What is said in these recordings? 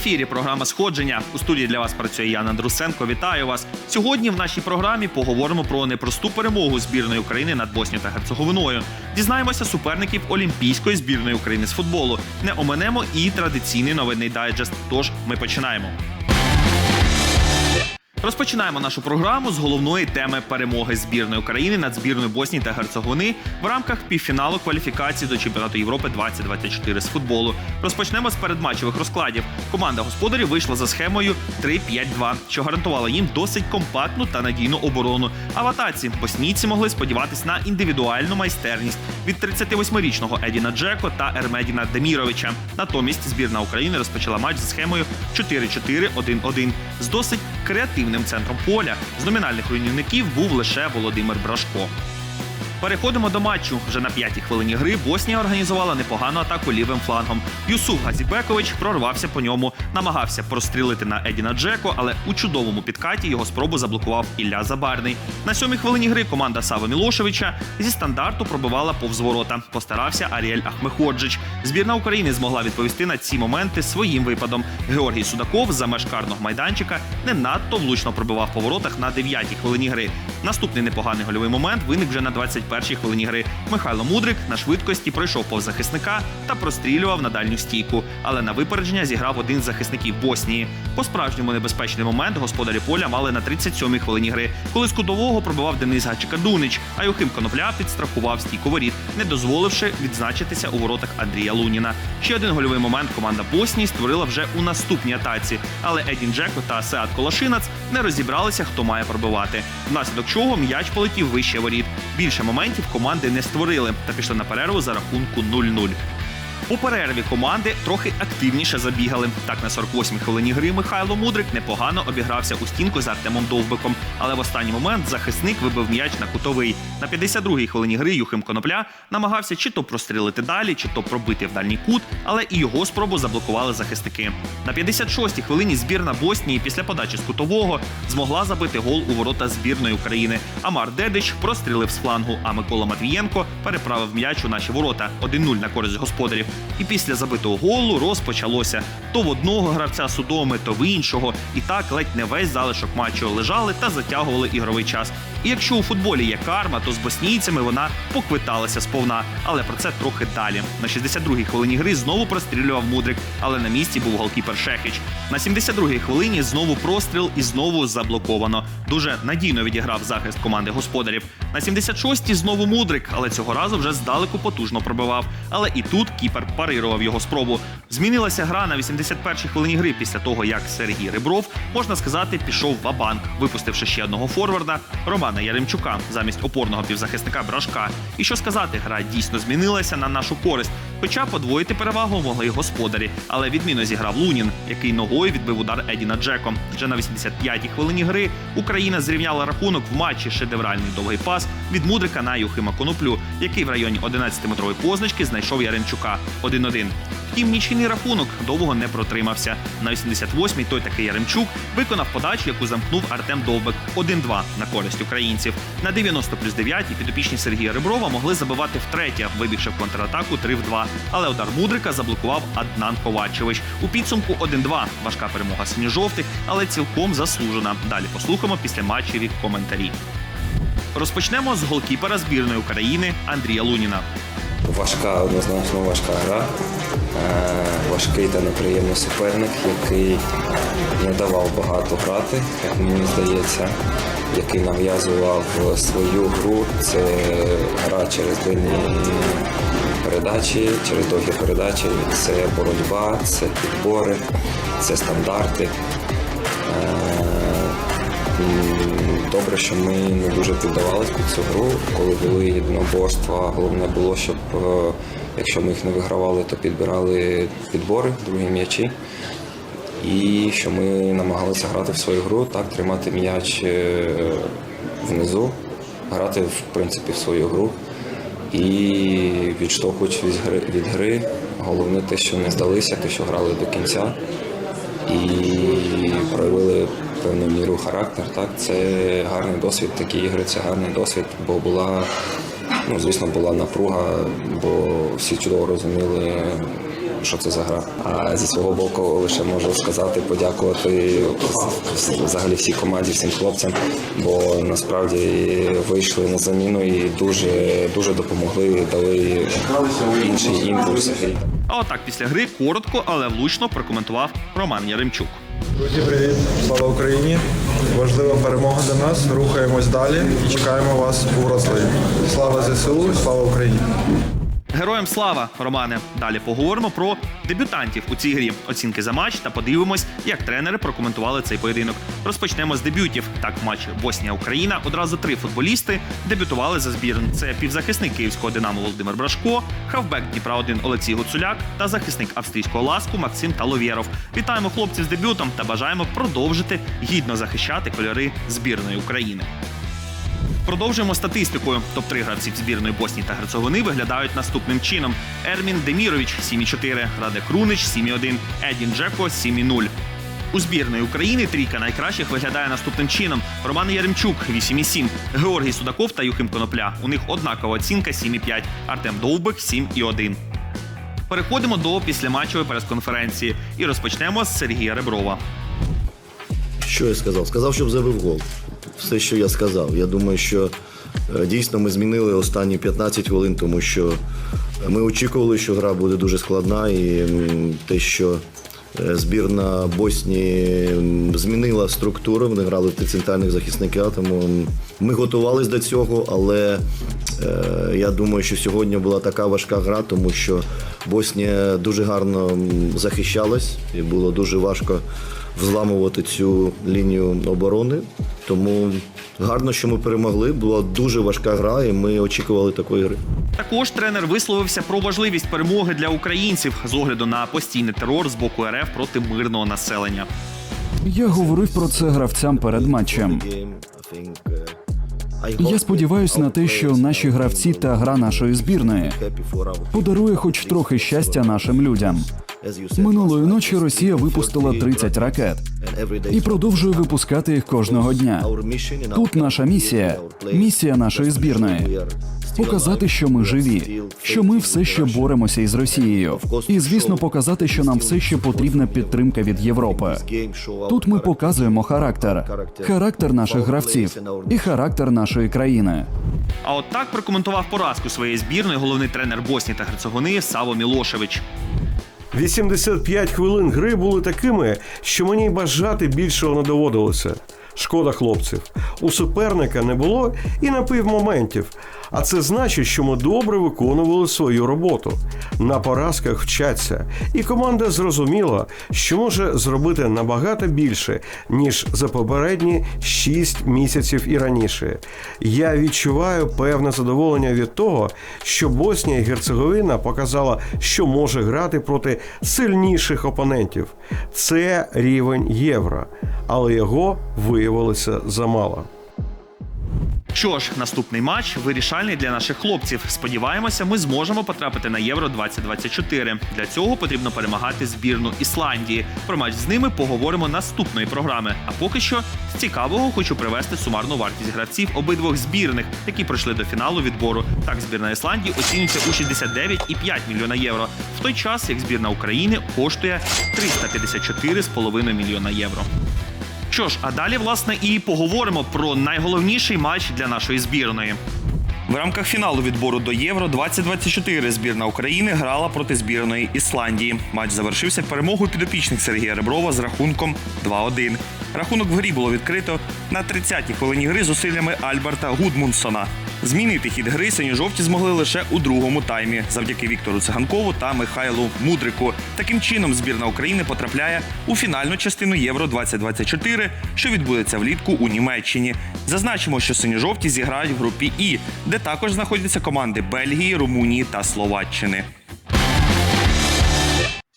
Ефірі програма Сходження. У студії для вас працює Яна Друсенко. Вітаю вас. Сьогодні в нашій програмі поговоримо про непросту перемогу збірної України над Боснією та Герцеговиною. Дізнаємося суперників Олімпійської збірної України з футболу. Не оминемо і традиційний новинний дайджест. Тож ми починаємо. Розпочинаємо нашу програму з головної теми перемоги збірної України над збірною Боснії та Герцеговини в рамках півфіналу кваліфікації до чемпіонату Європи 2024 з футболу. Розпочнемо з передматчевих розкладів. Команда господарів вийшла за схемою 3-5-2, що гарантувало їм досить компактну та надійну оборону. А в атаці боснійці могли сподіватись на індивідуальну майстерність від 38-річного Едіна Джеко та Ермедіна Деміровича. Натомість збірна України розпочала матч за схемою 4-4-1-1 з досить креативним центром поля. З номінальних руйнівників був лише Володимир Брашко. Переходимо до матчу. Вже на п'ятій хвилині гри Боснія організувала непогану атаку лівим флангом. Юсуф Газібекович прорвався по ньому, намагався прострілити на Едіна Джеко, але у чудовому підкаті його спробу заблокував Ілля Забарний. На сьомій хвилині гри команда Сави Мілошевича зі стандарту пробивала повз ворота. Постарався Аріель Ахмеходжич. Збірна України змогла відповісти на ці моменти своїм випадом. Георгій Судаков за меж карного майданчика не надто влучно пробивав по воротах на дев'ятій хвилині гри. Наступний непоганий гольовий момент виник вже на 21-й хвилині гри. Михайло Мудрик на швидкості пройшов повз захисника та прострілював на дальню стійку. Але на випередження зіграв один з захисників Боснії. По справжньому небезпечний момент господарі поля мали на 37-й хвилині гри, коли з кутового пробивав Денис Гачика Дунич, а Юхим Конопля підстрахував стійку воріт, не дозволивши відзначитися у воротах Андрія Луніна. Ще один гольовий момент команда Боснії створила вже у наступній атаці, але Едін Джеко та Сеат Колашинац не розібралися, хто має пробивати. Внаслідок чого м'яч полетів вище воріт. Більше моментів команди не створили та пішли на перерву за рахунку 0-0. У перерві команди трохи активніше забігали. Так на 48-й хвилині гри Михайло Мудрик непогано обігрався у стінку з Артемом Довбиком. Але в останній момент захисник вибив м'яч на кутовий. На 52-й хвилині гри Юхим Конопля намагався чи то прострілити далі, чи то пробити в дальній кут, але і його спробу заблокували захисники. На 56-й хвилині збірна Боснії після подачі з кутового змогла забити гол у ворота збірної України. Амар Дедич прострілив з флангу, а Микола Матвієнко переправив м'яч у наші ворота 1-0 на користь господарів. І після забитого голу розпочалося то в одного гравця судоми, то в іншого. І так ледь не весь залишок матчу лежали та затягували ігровий час. І якщо у футболі є карма, то з боснійцями вона поквиталася сповна. Але про це трохи далі. На 62-й хвилині гри знову прострілював Мудрик, але на місці був голкіпер Шехич. На 72-й хвилині знову простріл і знову заблоковано. Дуже надійно відіграв захист команди господарів. На 76-й знову Мудрик, але цього разу вже здалеку потужно пробивав. Але і тут кіпер парирував його спробу. Змінилася гра на 81-й хвилині гри після того, як Сергій Рибров, можна сказати, пішов в абанк, випустивши ще одного форварда Романа Яремчука замість опорного півзахисника Брашка. І що сказати, гра дійсно змінилася на нашу користь. Хоча подвоїти перевагу могли й господарі, але відмінно зіграв Лунін, який ногою відбив удар Едіна Джеко. Вже на 85-й хвилині гри Україна зрівняла рахунок в матчі шедевральний довгий пас від Мудрика на Юхима Коноплю, який в районі 11-метрової позначки знайшов Яремчука 1-1. Втім, нічийний рахунок довго не протримався. На 88-й той такий Яремчук виконав подачу, яку замкнув Артем Довбек 1-2 на користь українців. На 90 плюс 9 підопічні Сергія Реброва могли забивати втретє, вибігши в контратаку 3-2. Але удар Мудрика заблокував Аднан Ковачевич. У підсумку 1-2. Важка перемога синьо-жовтих, але цілком заслужена. Далі послухаємо після матчеві коментарі. Розпочнемо з голкіпера збірної України Андрія Луніна. Важка, однозначно важка гра. Е, Важкий та неприємний суперник, який не давав багато грати, як мені здається, який нав'язував свою гру. Це гра через дальні передачі, через довгі передачі, це боротьба, це підбори, це стандарти. Е, Добре, що ми не дуже піддавались під цю гру. Коли були єдиноборства, головне було, щоб е, якщо ми їх не вигравали, то підбирали підбори, другі м'ячі. І що ми намагалися грати в свою гру, так, тримати м'яч е, внизу, грати в принципі в свою гру. І відштовхуючи від гри, від гри, головне те, що не здалися, те, що грали до кінця і проявили певну міру характер. Так, це гарний досвід. Такі ігри це гарний досвід, бо була, ну звісно, була напруга, бо всі чудово розуміли що це за гра. А зі свого боку лише можу сказати, подякувати взагалі всій команді, всім хлопцям, бо насправді вийшли на заміну і дуже дуже допомогли, дали інший імпульс. А отак після гри коротко, але влучно прокоментував Роман Яремчук. Друзі, привіт! Слава Україні! Важлива перемога для нас. Рухаємось далі і чекаємо вас у Вроцлаві. Слава ЗСУ, слава Україні! Героям слава, Романе. Далі поговоримо про дебютантів у цій грі. Оцінки за матч та подивимось, як тренери прокоментували цей поєдинок. Розпочнемо з дебютів. Так, в матчі Боснія-Україна одразу три футболісти дебютували за збірну. Це півзахисник київського Динамо Володимир Брашко, хавбек Дніпра 1 Олексій Гуцуляк та захисник австрійського ласку Максим Таловєров. Вітаємо хлопців з дебютом та бажаємо продовжити гідно захищати кольори збірної України. Продовжуємо статистикою. Топ-3 гравців збірної Боснії та Герцеговини виглядають наступним чином: Ермін Демірович 7,4, Радек Рунич 7,1, Едін Джеко 7,0. У збірної України трійка найкращих виглядає наступним чином: Роман Яремчук 8,7, Георгій Судаков та Юхим Конопля. У них однакова оцінка 7,5, Артем Довбик 7,1. Переходимо до післяматчевої прес-конференції і розпочнемо з Сергія Реброва. Що я сказав? Сказав, щоб забив гол. Все, що я сказав. Я думаю, що е, дійсно ми змінили останні 15 хвилин, тому що ми очікували, що гра буде дуже складна, і те, що е, збірна Боснії змінила структуру, вони грали в центральних захисника, тому ми готувалися до цього, але е, я думаю, що сьогодні була така важка гра, тому що Боснія дуже гарно захищалась, і було дуже важко взламувати цю лінію оборони. Тому гарно, що ми перемогли. Була дуже важка гра, і ми очікували такої гри. Також тренер висловився про важливість перемоги для українців з огляду на постійний терор з боку РФ проти мирного населення. Я говорив про це гравцям перед матчем. Я сподіваюся на те, що наші гравці та гра нашої збірної подарує хоч трохи щастя нашим людям. Минулої ночі Росія випустила 30 ракет і продовжує випускати їх кожного дня. Тут наша місія, місія нашої збірної показати, що ми живі, що ми все ще боремося із Росією, і звісно, показати, що нам все ще потрібна підтримка від Європи. Тут ми показуємо характер, характер наших гравців і характер нашої країни. А от так прокоментував поразку своєї збірної головний тренер Боснії та Герцеговини Саво Мілошевич. 85 хвилин гри були такими, що мені бажати більшого не доводилося. Шкода хлопців. У суперника не було і напівмоментів. А це значить, що ми добре виконували свою роботу. На поразках вчаться, і команда зрозуміла, що може зробити набагато більше, ніж за попередні 6 місяців і раніше. Я відчуваю певне задоволення від того, що Боснія і Герцеговина показала, що може грати проти сильніших опонентів. Це рівень євро, але його виявилося замало. Що ж, наступний матч вирішальний для наших хлопців. Сподіваємося, ми зможемо потрапити на Євро 2024. Для цього потрібно перемагати збірну Ісландії. Про матч з ними поговоримо наступної програми. А поки що з цікавого хочу привести сумарну вартість гравців обидвох збірних, які пройшли до фіналу відбору. Так, збірна Ісландії оцінюється у 69,5 мільйона євро, в той час як збірна України коштує 354,5 мільйона євро. Що ж, а далі, власне, і поговоримо про найголовніший матч для нашої збірної. В рамках фіналу відбору до Євро 2024 збірна України грала проти збірної Ісландії. Матч завершився перемогою підопічних Сергія Реброва з рахунком 2-1. Рахунок в грі було відкрито на 30-й хвилині гри зусиллями Альберта Гудмунсона. Змінити хід гри синьо-жовті змогли лише у другому таймі завдяки Віктору Циганкову та Михайлу Мудрику. Таким чином збірна України потрапляє у фінальну частину Євро 2024, що відбудеться влітку у Німеччині. Зазначимо, що синьо-жовті зіграють в групі І, де також знаходяться команди Бельгії, Румунії та Словаччини.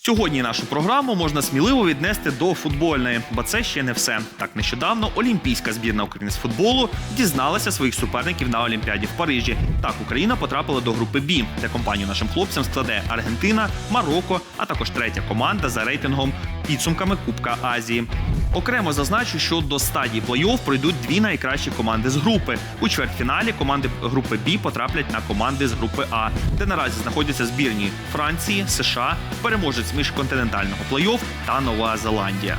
Сьогодні нашу програму можна сміливо віднести до футбольної, бо це ще не все. Так нещодавно Олімпійська збірна України з футболу дізналася своїх суперників на Олімпіаді в Парижі. Так Україна потрапила до групи Бі, де компанію нашим хлопцям складе Аргентина, Марокко, а також третя команда за рейтингом підсумками Кубка Азії. Окремо зазначу, що до стадії плей-офф пройдуть дві найкращі команди з групи. У чвертьфіналі команди групи Б потраплять на команди з групи А, де наразі знаходяться збірні Франції, США, переможець міжконтинентального плей-офф та Нова Зеландія.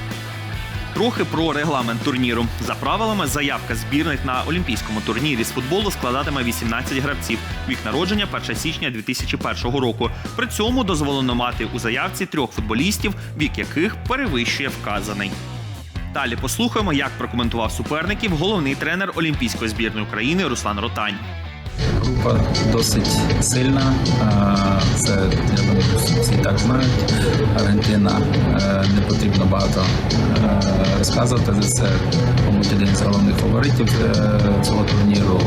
Трохи про регламент турніру. За правилами, заявка збірних на олімпійському турнірі з футболу складатиме 18 гравців. Вік народження 1 січня 2001 року. При цьому дозволено мати у заявці трьох футболістів, вік яких перевищує вказаний. Далі послухаємо, як прокоментував суперників головний тренер Олімпійської збірної України Руслан Ротань. Група досить сильна. Це я думаю, всі так знають. Аргентина е, не потрібно багато е, розказувати. Це, мабуть, один з головних фаворитів е, цього турніру.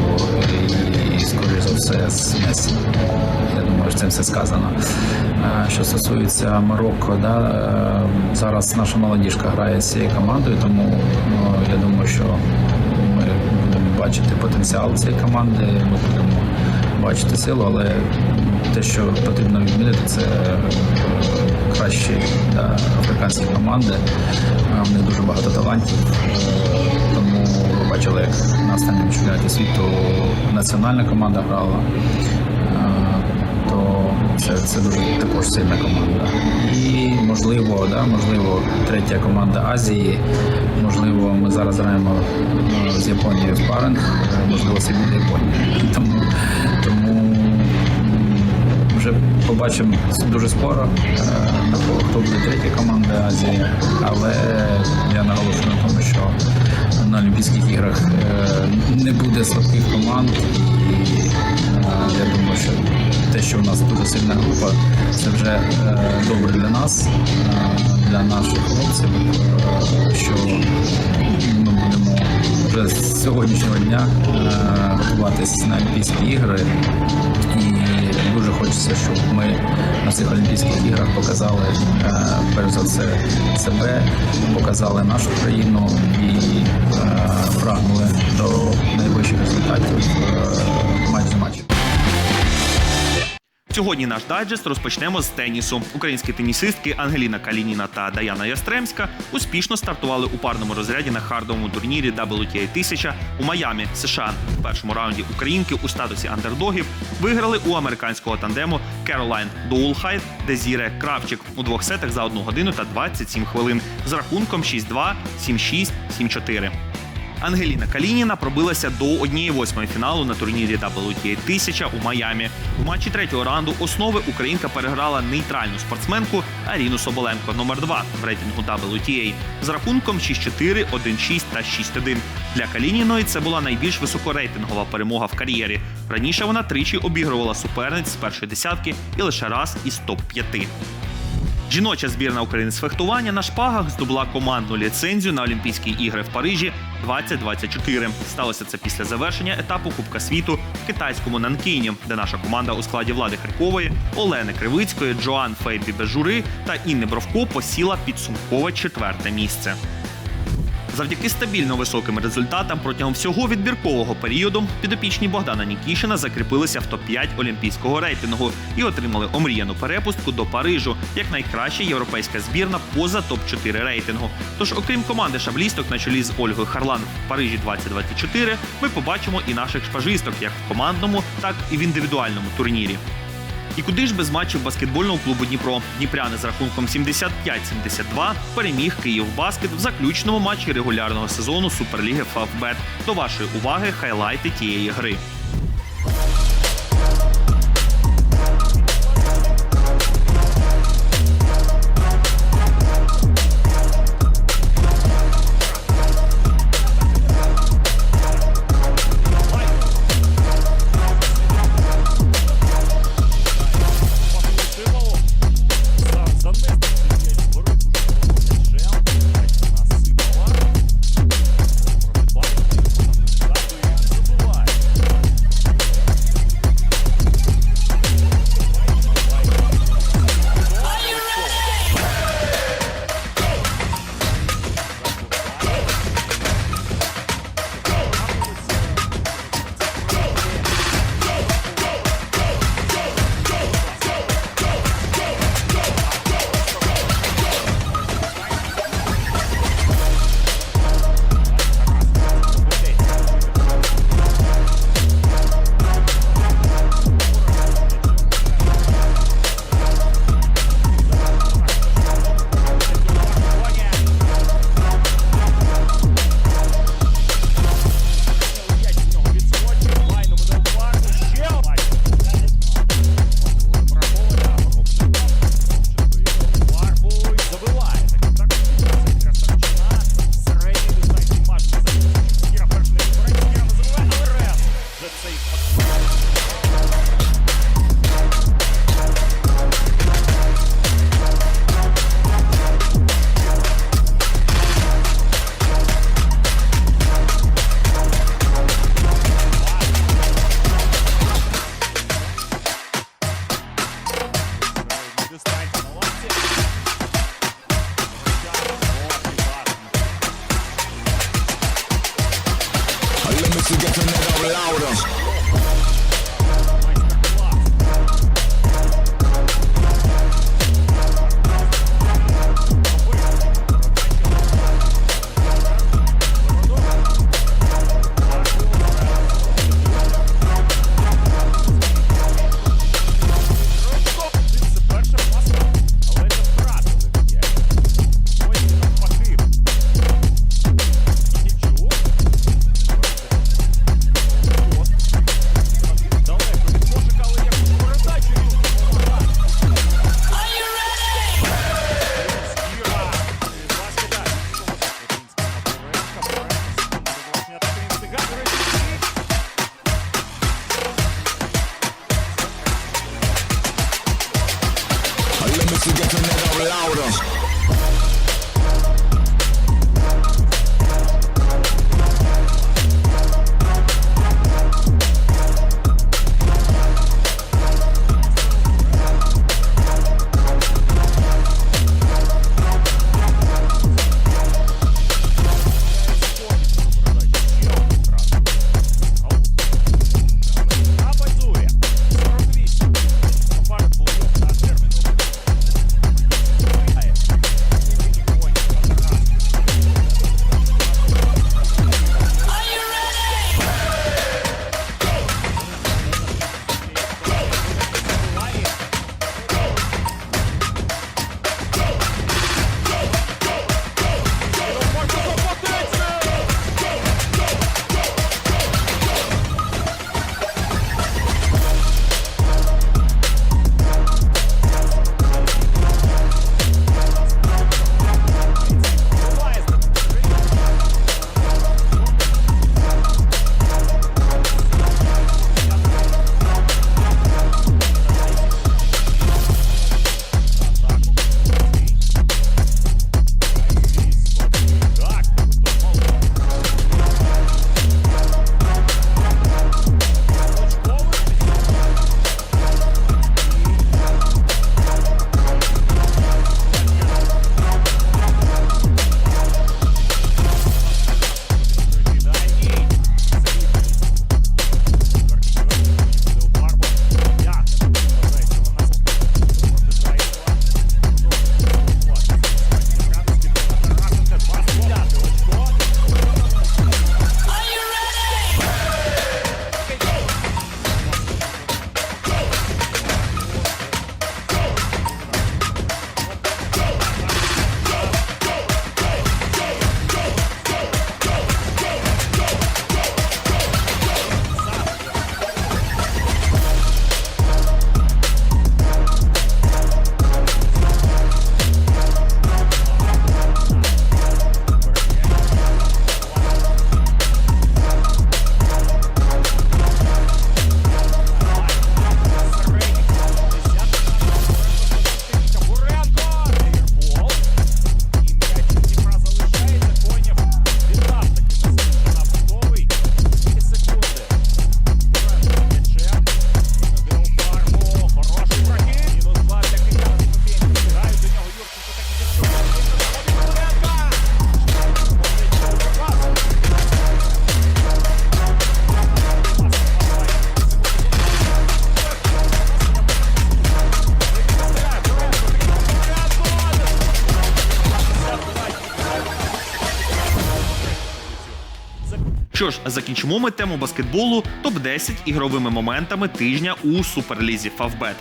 І, скоріш за все, з. Я думаю, що цим все сказано. Е, Що стосується Марокко, да, е, зараз наша молодіжка грає з цією командою, тому ну, я думаю, що ми будемо бачити потенціал цієї команди, ми будемо бачити силу, але те, що потрібно відмітити, це е, кращі да, африканські команди. В них дуже багато талантів. Бачили, як на останньому чемпіонаті світу національна команда грала. Е, То це, це дуже також сильна команда. І можливо, да, можливо, третя команда Азії. Можливо, ми зараз граємо е, з Японією в паринг, е, можливо, буде Японія. Тому, тому вже побачимо дуже скоро, хто буде третя команда Азії. Але я наголошую на тому, що на Олімпійських іграх е, не буде слабких команд. І е, я думаю, що те, що в нас дуже сильна група, це вже е, добре для нас, для наших хлопців, що ми будемо вже з сьогоднішнього дня готуватись на Олімпійські ігри. І дуже хочеться, щоб ми на цих Олімпійських іграх показали перш за все себе, показали нашу країну і прагнули до найвищих результатів е, матч за матчем. Сьогодні наш дайджест розпочнемо з тенісу. Українські тенісистки Ангеліна Калініна та Даяна Ястремська успішно стартували у парному розряді на хардовому турнірі WTA 1000 у Майамі, США. В першому раунді українки у статусі андердогів виграли у американського тандему Керолайн Доулхайт Дезіре Кравчик у двох сетах за 1 годину та 27 хвилин з рахунком 6-2, 7-6, 7-4. Ангеліна Калініна пробилася до 1-8 фіналу на турнірі WTA 1000 у Майамі. У матчі третього раунду основи Українка переграла нейтральну спортсменку Аріну Соболенко номер 2 в рейтингу WTA з рахунком 6-4, 1-6 та 6-1. Для Калініної це була найбільш високорейтингова перемога в кар'єрі. Раніше вона тричі обігрувала суперниць з першої десятки і лише раз із топ-5. Жіноча збірна України з фехтування на шпагах здобула командну ліцензію на Олімпійські ігри в Парижі 2024. Сталося це після завершення етапу Кубка світу в китайському Нанкіні, де наша команда у складі Влади Харькової, Олени Кривицької, Джоан Фейбі Бежури та Інни Бровко посіла підсумкове четверте місце. Завдяки стабільно високим результатам протягом всього відбіркового періоду підопічні Богдана Нікішина закріпилися в топ-5 олімпійського рейтингу і отримали омріяну перепустку до Парижу як найкраща європейська збірна поза топ-4 рейтингу. Тож, окрім команди шаблісток на чолі з Ольгою Харлан в Парижі 2024, ми побачимо і наших шпажисток як в командному, так і в індивідуальному турнірі. І куди ж без матчів баскетбольного клубу Дніпро? Дніпряни з рахунком 75-72 переміг Київ Баскет в заключному матчі регулярного сезону Суперліги Фавбет. До вашої уваги хайлайти тієї гри. to get them louder. to get to know louder. Що ж, закінчимо ми тему баскетболу топ-10 ігровими моментами тижня у суперлізі Фавбет.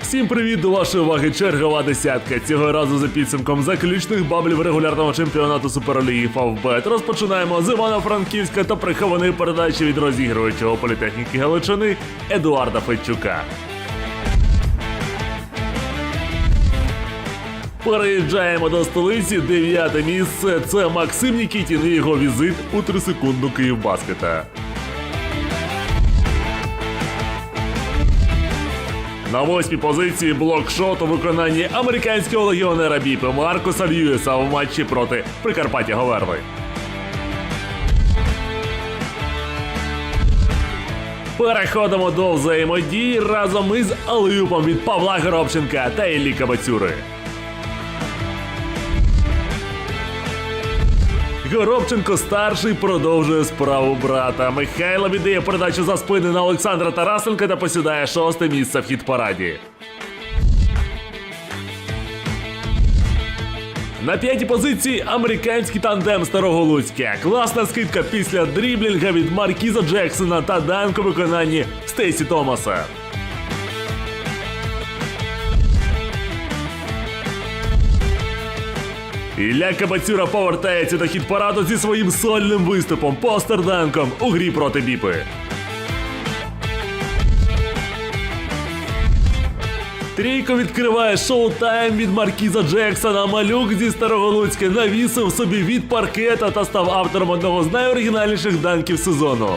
Всім привіт до вашої уваги чергова десятка. Цього разу за підсумком заключних баблів регулярного чемпіонату Суперліги Фавбет розпочинаємо з Івано-Франківська та прихованої передачі від розігруючого політехніки Галичини Едуарда Федчука. Переїжджаємо до столиці. Дев'яте місце. Це Максим Нікітін і його візит у трисекундну Київбаскета. На восьмій позиції блокшот у виконанні американського легіонера Біпи Маркуса Льюіса в матчі проти Прикарпаття Говерли. Переходимо до взаємодії разом із Алиупом від Павла Горобченка та Іллі Кабацюри. Горобченко старший продовжує справу брата. Михайло віддає передачу за спини на Олександра Тарасенка та посідає шосте місце в хіт-параді. На п'ятій позиції американський тандем Староголуцьке. Класна скидка після дріблінга від Маркіза Джексона та данку виконанні Стейсі Томаса. Ілля Кабацюра повертається до хіт-параду зі своїм сольним виступом постерданком у грі проти біпи. Трійко відкриває шоу-тайм від Маркіза Джексона. Малюк зі Староголуцька навісив собі від паркета та став автором одного з найоригінальніших данків сезону.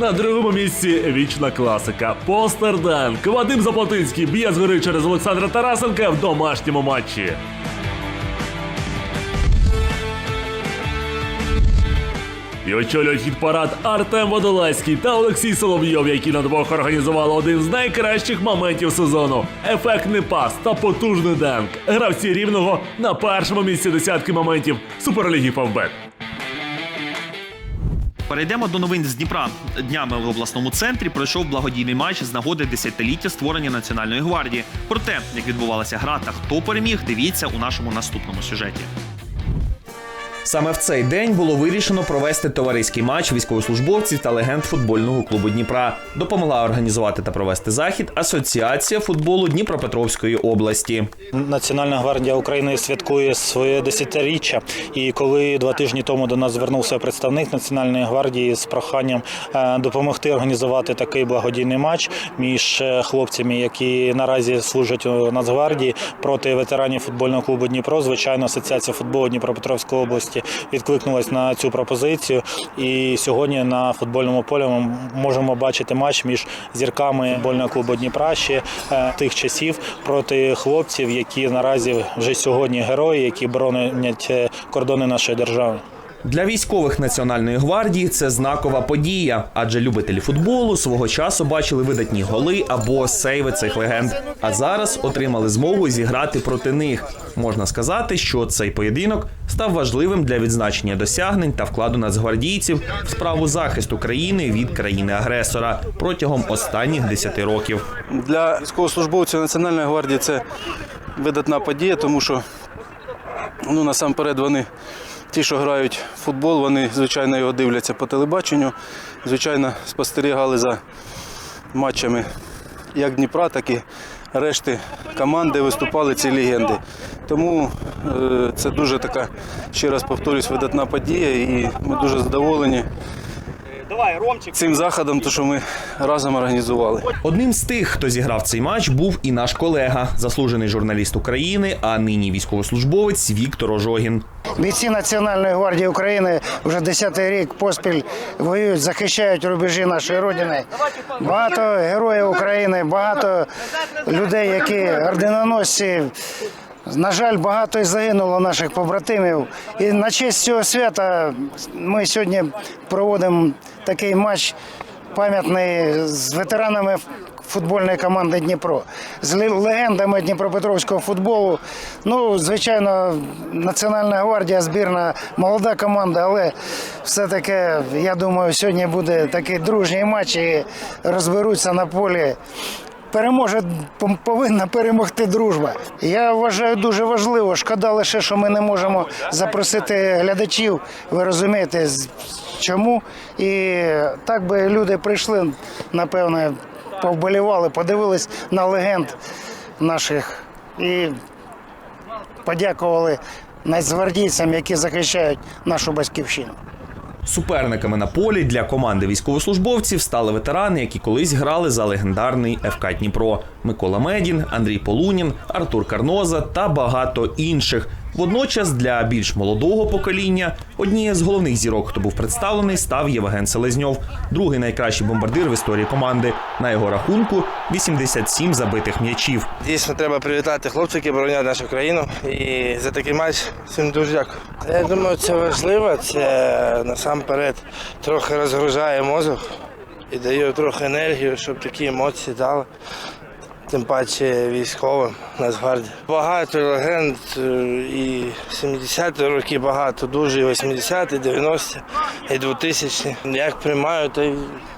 На другому місці вічна класика Постерданк. Вадим Заплатинський б'є згори через Олександра Тарасенка в домашньому матчі. І очолюють хіт-парад Артем Водолазький та Олексій Соловйов, які на двох організували один з найкращих моментів сезону. Ефектний пас та потужний данк. Гравці рівного на першому місці десятки моментів Суперліги Фавбет. Перейдемо до новин з Дніпра. Днями в обласному центрі пройшов благодійний матч з нагоди десятиліття створення Національної гвардії. Про те, як відбувалася гра та хто переміг, дивіться у нашому наступному сюжеті. Саме в цей день було вирішено провести товариський матч військовослужбовців та легенд футбольного клубу Дніпра. Допомогла організувати та провести захід Асоціація футболу Дніпропетровської області. Національна гвардія України святкує своє десятиріччя. І коли два тижні тому до нас звернувся представник Національної гвардії з проханням е, допомогти організувати такий благодійний матч між е, хлопцями, які наразі служать у Нацгвардії проти ветеранів футбольного клубу Дніпро, звичайно, асоціація футболу Дніпропетровської області відкликнулась на цю пропозицію. І сьогодні на футбольному полі ми можемо бачити матч між зірками футбольного клубу Дніпра ще е, тих часів проти хлопців, які наразі вже сьогодні герої, які боронять е, кордони нашої держави. Для військових Національної гвардії це знакова подія, адже любителі футболу свого часу бачили видатні голи або сейви цих легенд. А зараз отримали змогу зіграти проти них. Можна сказати, що цей поєдинок став важливим для відзначення досягнень та вкладу нацгвардійців в справу захисту країни від країни-агресора протягом останніх 10 років. Для військовослужбовців Національної гвардії це видатна подія, тому що ну, насамперед вони, ті, що грають в футбол, вони, звичайно, його дивляться по телебаченню, звичайно, спостерігали за матчами як Дніпра, так і решти команди виступали ці легенди. Тому е, це дуже така, ще раз повторюсь, видатна подія, і ми дуже задоволені цим заходом, то, що ми разом організували. Одним з тих, хто зіграв цей матч, був і наш колега, заслужений журналіст України, а нині військовослужбовець Віктор Ожогін. Бійці Національної гвардії України вже 10-й рік поспіль воюють, захищають рубежі нашої родини. Багато героїв України, багато людей, які орденоносці. На жаль, багато і загинуло наших побратимів. І на честь цього свята ми сьогодні проводимо такий матч пам'ятний з ветеранами футбольної команди Дніпро, з легендами Дніпропетровського футболу. Ну, звичайно, Національна гвардія, збірна, молода команда, але все-таки, я думаю, сьогодні буде такий дружній матч і розберуться на полі. Переможе повинна перемогти дружба. Я вважаю дуже важливо. Шкода лише, що ми не можемо запросити глядачів. Ви розумієте, чому? І так би люди прийшли, напевно, повболівали, подивились на легенд наших і подякували нацгвардійцям, які захищають нашу батьківщину. Суперниками на полі для команди військовослужбовців стали ветерани, які колись грали за легендарний ФК Дніпро: Микола Медін, Андрій Полунін, Артур Карноза та багато інших. Водночас для більш молодого покоління однією з головних зірок, хто був представлений, став Євген Селезньов, другий найкращий бомбардир в історії команди. На його рахунку 87 забитих м'ячів. Дійсно, треба привітати хлопців, які боронять нашу країну. І за такий матч всім дуже дякую. Я думаю, це важливо. Це насамперед трохи розгружає мозок і дає трохи енергію, щоб такі емоції дали. Тим паче військовим Нацгвардії. Багато легенд е, і 70-ті роки багато, дуже і 80-ті, 90-ті, і 2000-ті. Як приймаю, то й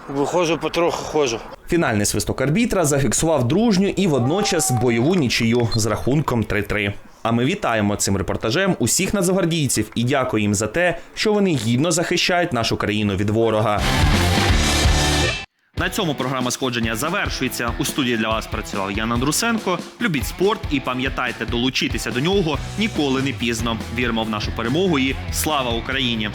виходжу потроху ходжу. Фінальний свисток арбітра зафіксував дружню і водночас бойову нічию з рахунком 3-3. А ми вітаємо цим репортажем усіх нацгвардійців і дякуємо їм за те, що вони гідно захищають нашу країну від ворога. На цьому програма сходження завершується. У студії для вас працював Ян Андрусенко. Любіть спорт і пам'ятайте, долучитися до нього ніколи не пізно. Віримо в нашу перемогу і слава Україні!